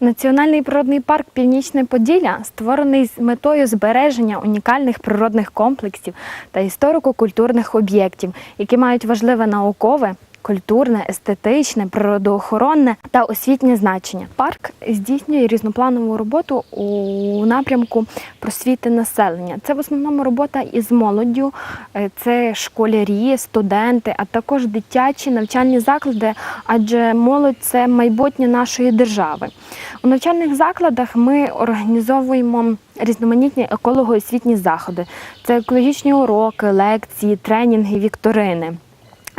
Національний природний парк Північне Поділля створений з метою збереження унікальних природних комплексів та історико-культурних об'єктів, які мають важливе наукове. Культурне, естетичне, природоохоронне та освітнє значення. Парк здійснює різнопланову роботу у напрямку просвіти населення. Це в основному робота із молоддю, е, це школярі, студенти, а також дитячі навчальні заклади, адже молодь це майбутнє нашої держави. У навчальних закладах ми організовуємо різноманітні еколого-освітні заходи. Це екологічні уроки, лекції, тренінги, вікторини.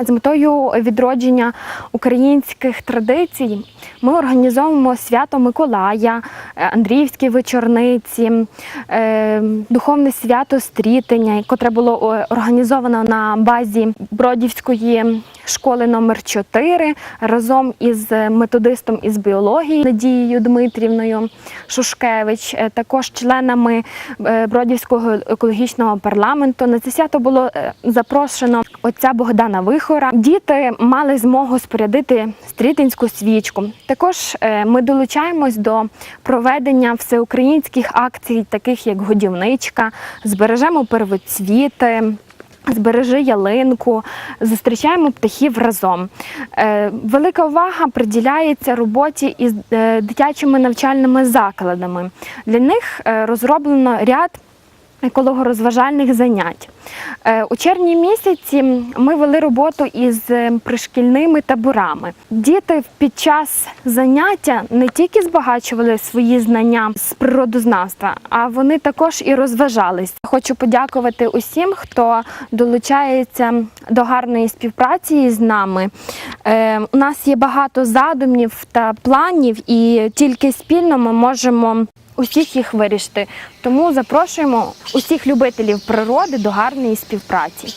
З метою відродження українських традицій ми організовуємо свято Миколая, е, Андріївські вечорниці, е, духовне свято Стрітення, яке було е, організовано на базі Бродівської школи номер 4 разом із методистом із біології Надією Дмитрівною Шушкевич, е, також членами е, Бродівського екологічного парламенту. На це свято було е, запрошено отця Богдана Вихора. Діти мали змогу спорядити стрітинську свічку. Також е, ми долучаємось до проведення всеукраїнських акцій, таких як годівничка, збережемо первоцвіти. Збережи ялинку, зустрічаємо птахів разом. Е, Велика увага приділяється роботі із е, дитячими навчальними закладами. Для них е, розроблено ряд еколого-розважальних занять. Е, У червні місяці ми вели роботу із е, пришкільними таборами. Діти під час заняття не тільки збагачували свої знання з природознавства, а вони також і розважались. Хочу подякувати усім, хто долучається до гарної співпраці з нами. Е, У нас є багато задумів та планів, і тільки спільно ми можемо усіх їх вирішити. Тому запрошуємо усіх любителів природи до гарної співпраці.